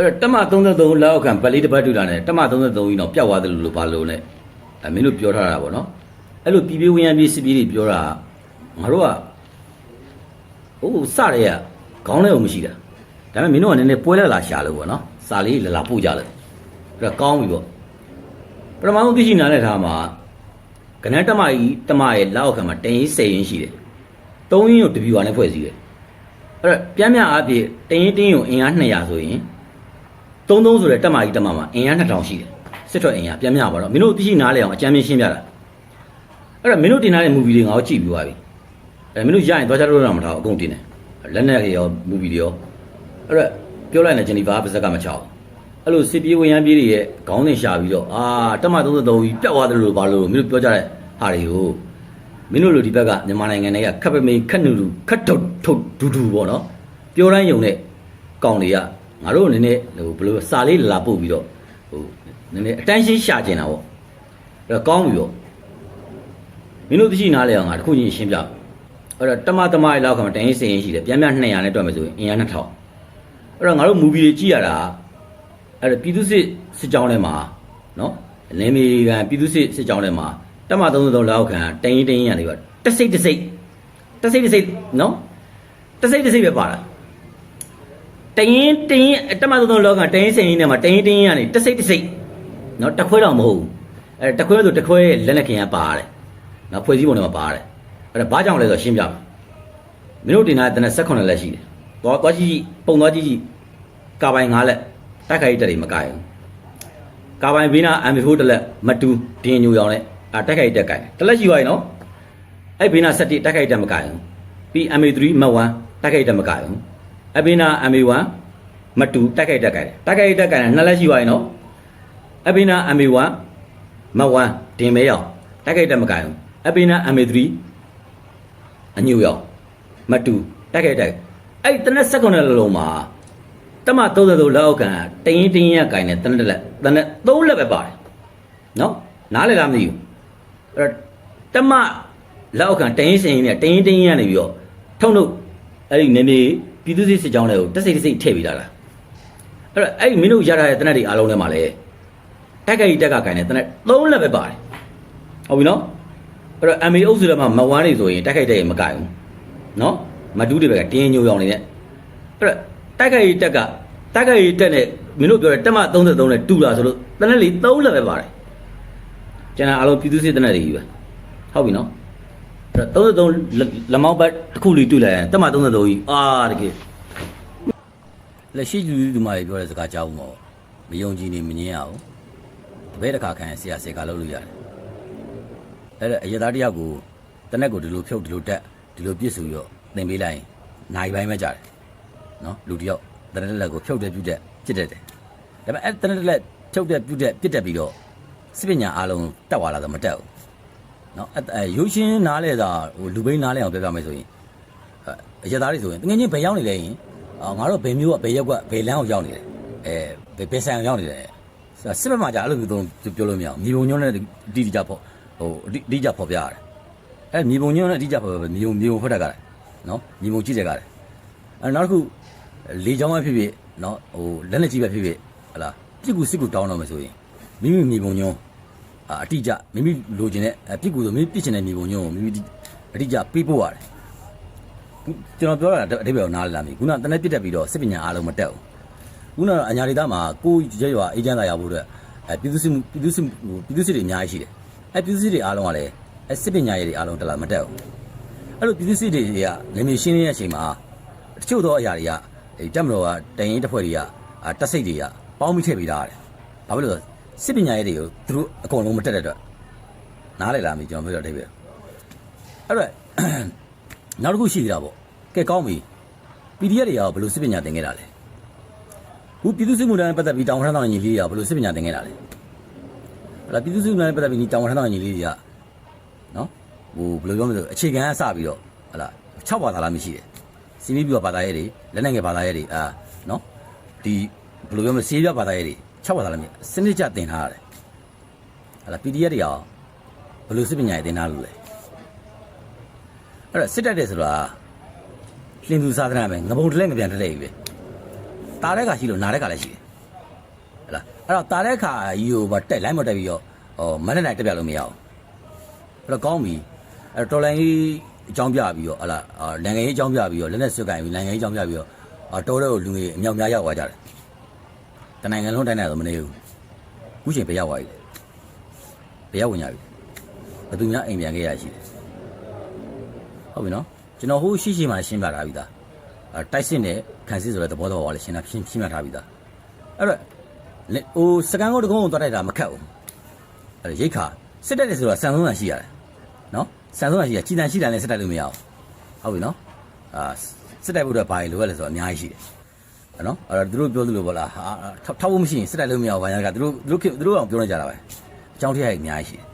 အဲ့တော့တက်မ33လောက်ခံဗလီတစ်ပတ်တူတာနဲ့တက်မ33ကြီးတော့ပျောက်သွားတယ်လို့ဘာလို့လဲအဲမင်းတို့ပြောထားတာပေါ့နော်အဲ့လိုပြည်ပြည်ဝင်ရပြည်စစ်ပြည်တွေပြောတာငါတို့ကဟိုစရဲကခေါင်းထဲကိုမရှိတာဒါပေမဲ့မင်းတို့ကနည်းနည်းပွဲလက်လာရှာလို့ပေါ့နော်စာလေးလာလာပို့ကြတယ်အဲ့တော့ကောင်းပြီပေါ့ပထမဆုံးသိရှိနားလည်ထားမှာကနန်းတက်မကြီးတက်မရဲ့လောက်ခံမှာတင်ရေးစိတ်ရင်းရှိတယ်သုံးရင်းကိုတပြူပါနဲ့ဖွဲ့စည်းတယ်အဲ့တော့ပြန်ပြန်အားဖြင့်တင်ရင်တင်းကိုအင်အား200ဆိုရင် 33ဆိုတဲ့တက်မကြီးတက်မမှာအင်အား2000ရှိတယ်စစ်ထွက်အင်အားပြန်ပြန်ပါတော့မင်းတို့သိရှိနားလည်အောင်အကြမ်းမြင်ရှင်းပြတာအဲ့တော့မင်းတို့တင်ထားတဲ့ movie တွေငါတို့ကြည့်ပြီးသွားပြီအဲ့မင်းတို့ရရင်သွားချလို့တော့မထားဘူးအကုန်တင်တယ်လက်နဲ့ရော movie တွေရောအဲ့တော့ပြောလိုက်နေဂျန်နီဖာပါဇက်ကမချောက်အဲ့လိုစစ်ပြေးဝင်ရန်ပြေးတွေရဲ့ခေါင်းစဉ်ရှာပြီးတော့အာတက်မ33ကြီးပြတ်သွားတယ်လို့ဘာလို့မင်းတို့ပြောကြတဲ့ဟာတွေကိုမင်းတို့လိုဒီဘက်ကမြန်မာနိုင်ငံတွေကခပ်ပမိန်ခက်နူနူခက်ထုတ်ထုတ်ဒူဒူပေါ့နော်ပြောတိုင်းယုံတဲ့ကောင်တွေက ငါတို့နည်းနည်းဟိုဘယ်လိုစာလေးလာပို့ပြီးတော့ဟိုနည်းနည်းအတန်းရှင်းရှာကျင်တာပေါ့အဲ့တော့ကောင်းပြီပေါ့မင်းတို့သိရှိနားလဲအောင်ငါတစ်ခုချင်းရှင်းပြအဲ့တော့တမတမရဲ့လောက်ခါမှာတန်ရင်စင်ရင်ရှိတယ်ပြန်ပြန်200နဲ့တွက်မယ်ဆိုရင်အင်အား2000အဲ့တော့ငါတို့မူဗီတွေကြည့်ရတာအဲ့တော့ပြည်သူစစ်စစ်ကြောင်းထဲမှာနော်လင်းမီကန်ပြည်သူစစ်စစ်ကြောင်းထဲမှာတမ33လောက်ခံတန်ရင်တန်ရင်ရတယ်ပေါ့တစိတ်တစိတ်တစိတ်တစိတ်နော်တစိတ်တစိတ်ပဲပါတာ တရင်တရင်တမ33လောက်ကတရင်စင်ရင်ထဲမှာတရင်တရင်ရနေတစိတ်တစိတ်နော်တခွဲတော့မဟုတ်ဘူးအဲတခွဲဆိုတခွဲလက်နဲ့ခင်ကပါတယ်နော်ဖွဲ့စည်းပုံထဲမှာပါတယ်အဲ့ဒါဘာကြောင့်လဲဆိုတော့ရှင်းပြမယ်မင်းတို့တင်ထားတဲ့တနက်18လက်ရှိတယ်သွားသွားကြည့်ကြည့်ပုံသွားကြည့်ကြည့်ကာပိုင်9လက်တိုက်ခိုက်တက်တွေမကရင်ကာပိုင်ဘေးနာ M4 တစ်လက်မတူတင်းညူရောင်နဲ့အာတိုက်ခိုက်တက်ကင်တစ်လက်ရှိသွားရင်နော်အဲ့ဘေးနာ7တိုက်ခိုက်တက်မကရင်ပြီး MA3 မတ်1တိုက်ခိုက်တက်မကရင် အဘေးနာ MA1 မတူတိုက်ခိုက်တက်ကင်တိုက်ခိုက်တက်ကင်နှစ်လက်ရှိသွားရင်နော်အဘေးနာ MA1 မတ်1တင်မဲရောင်တိုက်ခိုက်တက်မကရင်အဘေးနာ MA3 အညူရောင်မတူတိုက်ခိုက်တက်အဲ့တနက်7ခုနဲ့လုံးမှာတမ33လောက်ကန်တရင်တရင်ရကင်နဲ့တနက်လက်တနက်3လက်ပဲပါတယ်နော်နားလည်လားမသိဘူးအဲ့တော့တမလောက်ကန်တရင်စင်ရင်နဲ့တရင်တရင်ရနေပြီးတော့ထုံထုတ်အဲ့ဒီနေနေ ပြည်သူစစ်စစ်ကြောင်းတွေကိုတက်စိတ်တက်စိတ်ထည့်ပြီးလာတာအဲ့တော့အဲ့ဒီမင်းတို့ရထားတဲ့တနက်တွေအားလုံးထဲမှာလည်းတက်ကြိတက်ကကင်နဲ့တနက်3လက်ပဲပါတယ်ဟုတ်ပြီနော်အဲ့တော့ MA အုပ်စုထဲမှာမဝမ်းနေဆိုရင်တက်ခိုက်တဲ့ရင်မကင်ဘူးနော်မတူးတွေပဲကတင်းညိုရောင်နေနဲ့အဲ့တော့တက်ခိုက်တက်ကတက်ခိုက်တက်နဲ့မင်းတို့ပြောတဲ့တက်မ33နဲ့တူလာဆိုလို့တနက်လေး3လက်ပဲပါတယ်ကျန်တာအားလုံးပြည်သူစစ်တနက်တွေကြီးပဲဟုတ်ပြီနော် အဲ့တော့33လက်မောင်းဘတ်တစ်ခုလေးတွေ့လိုက်ရင်တက်မ33ကြီးအာတကယ်လက်ရှိလူလူမတွေပြောတဲ့စကားကြောက်မှာမယုံကြည်နေမငင်းရအောင်တပည့်တစ်ခါခံဆရာစေကလုပ်လို့ရတယ်အဲ့ဒါအရသားတယောက်ကိုတနက်ကိုဒီလိုဖြုတ်ဒီလိုတက်ဒီလိုပြစ်စုရောသင်ပေးလိုက်ရင်နိုင်ပိုင်းပဲကြတယ်နော်လူတယောက်တနက်လက်ကိုဖြုတ်တယ်ပြုတ်တယ်ပြစ်တယ်တယ်ဒါပေမဲ့အဲ့တနက်လက်ဖြုတ်တယ်ပြုတ်တယ်ပြစ်တယ်ပြီးတော့စပညာအားလုံးတက်သွားလာတော့မတက်ဘူး နော်အဲ့အဲ့ရုပ်ရှင်နားလဲတာဟိုလူဘိန်းနားလဲအောင်ပြောပြမယ်ဆိုရင်အဲ့အရသားတွေဆိုရင်တကယ်ချင်းဘယ်ရောက်နေလဲရင်အာငါတို့ဘယ်မျိုးကဘယ်ရောက်ကဘယ်လမ်းကိုရောက်နေလဲအဲဘယ်ဘယ်ဆိုင်ကိုရောက်နေလဲစစ်ဘက်မှာじゃအဲ့လိုမျိုးသုံးပြောလို့မရအောင်မြေပုံညွှန်းနဲ့တီတီကြပေါ့ဟိုအတိအတိကျဖော်ပြရတယ်အဲမြေပုံညွှန်းနဲ့အတိအကျဖော်ပြမြေပုံမြေပုံဖတ်တတ်ကြတယ်နော်မြေပုံကြည့်တယ်ကြတယ်အဲနောက်တစ်ခုလေချောင်းပဲဖြစ်ဖြစ်နော်ဟိုလက်လက်ကြီးပဲဖြစ်ဖြစ်ဟလာပြစ်ကူစစ်ကူတောင်းတော့မယ်ဆိုရင်မိမိမြေပုံညွှန်း အာအတိအကျမိမိလိုချင်တဲ့အဲပြစ်ကူဆိုမိမိပြစ်ချင်တဲ့မြေပုံညွှန်းကိုမိမိအတိအကျပေးပို့ရတယ်ကျွန်တော်ပြောတာအတိပ္ပယ်ကိုနားလည်လာပြီခုနတနေ့ပြစ်တက်ပြီးတော့စစ်ပညာအားလုံးမတက်ဘူးခုနကအညာဒေသမှာကိုယ်ရဲရွာအေဂျင့်သားရဖို့အတွက်အဲပြည်သူစစ်ပြည်သူစစ်ပြည်သူစစ်တွေအများကြီးရှိတယ်အဲပြည်သူစစ်တွေအားလုံးကလည်းအဲစစ်ပညာရေးတွေအားလုံးတက်လာမတက်ဘူးအဲ့လိုပြည်သူစစ်တွေကနေနေရှင်းနေတဲ့အချိန်မှာတချို့သောအရာတွေကဒီတက်မတော်ကတရင်တစ်ဖွဲ့တွေကအာတက်စိတ်တွေကပေါင်းမိထည့်ပြီးသားတယ်ဘာဖြစ်လို့လဲ စစ်ပညာရေးတွေကိုသူတို့အကုန်လုံးမတက်တဲ့အတွက်နားလည်လာပြီကျွန်တော်ပြောတဲ့အထိပ္ပယ်အဲ့တော့နောက်တစ်ခုရှိသေးတာပေါ့ကဲကောင်းပြီ PDF တွေကဘယ်လိုစစ်ပညာသင်ခဲ့တာလဲခုပြည်သူစစ်မှုထမ်းနဲ့ပတ်သက်ပြီးတောင်းထမ်းတောင်းညီလေးတွေကဘယ်လိုစစ်ပညာသင်ခဲ့တာလဲအဲ့ဒါပြည်သူ့စုနဲ့ပတ်သက်ပြီးတောင်ဝထမ်းတော်ညီလေးတွေကနော်ဟိုဘယ်လိုပြောမလဲဆိုအခြေခံကစပြီးတော့ဟလာ6ဘာသာလားမရှိတယ်စီမီပြီးတော့ဘာသာရေးတွေလက်နိုင်ငံဘာသာရေးတွေအာနော်ဒီဘယ်လိုပြောမလဲစီးပြဘာသာရေးတွေ 6ဘာသာလားမရှိစနစ်ကျတင်ထားရတယ်ဟလာ PDF တွေရောဘယ်လိုစစ်ပညာရေးတင်ထားလို့လဲအဲ့တော့စစ်တက်တယ်ဆိုတာလင်းသူစာသနာပဲငပုံတလဲငပြန်တလဲကြီးပဲတားတဲ့ကရှိလို့နားတဲ့ကလည်းရှိတယ်ဟလားအဲ့တော့တာတဲ့ခါကြီးကိုဘာတက်လိုက်မတက်ပြီးတော့ဟောမနေ့နိုင်တက်ပြလို့မရအောင်အဲ့တော့ကောင်းပြီအဲ့တော့တော်လိုင်းကြီးအကြောင်းပြပြီးတော့ဟလားအာနိုင်ငံရေးအကြောင်းပြပြီးတော့လက်နဲ့ဆွတ်ကင်ပြီးနိုင်ငံရေးအကြောင်းပြပြီးတော့အာတော်တဲ့ကိုလူငယ်အမြောက်များရောက်သွားကြတယ် တနိုင်ငံလုံးတိုင်းနိုင်တော့မနေဘူးခုချိန်ပဲရောက်သွားပြီဘယ်ရောက်ဝင်ကြပြီဘယ်သူများအိမ်ပြန်ခဲ့ရရှိတယ်ဟုတ်ပြီနော်ကျွန်တော်ဟိုရှိရှိမှရှင်းပြထားပြီသားအဲတိုက်စစ်နဲ့ခံစစ်ဆိုတဲ့သဘောတော်ကလည်းရှင်းတာရှင်းရှင်းပြထားပြီသားအဲ့တော့လေဟိုစကန်ကုန်းတကုန်းကိုတွားတိုက်တာမခက်ဘူးအဲ့ဒါရိတ်ခါစစ်တက်တယ်ဆိုတာစံဆုံးတာရှိရတယ်နော်စံဆုံးတာရှိရကြည်တန်ရှိတယ်လည်းစစ်တက်လို့မရအောင်ဟုတ်ပြီနော်အာစစ်တက်ဖို့အတွက်ဘာလို့လိုရလဲဆိုတော့အများကြီးရှိတယ်အဲ့ နော်အဲ့တော့သူတို့ပြောသလိုပေါ့လားဟာထောက်ထောက်ဖို့မရှိရင်စစ်တက်လို့မရအောင်ဘာညာကသူတို့သူတို့ခေသူတို့အောင်ပြောနေကြတာပဲအကြောင်းတရားကြီးအများကြီးရှိတယ်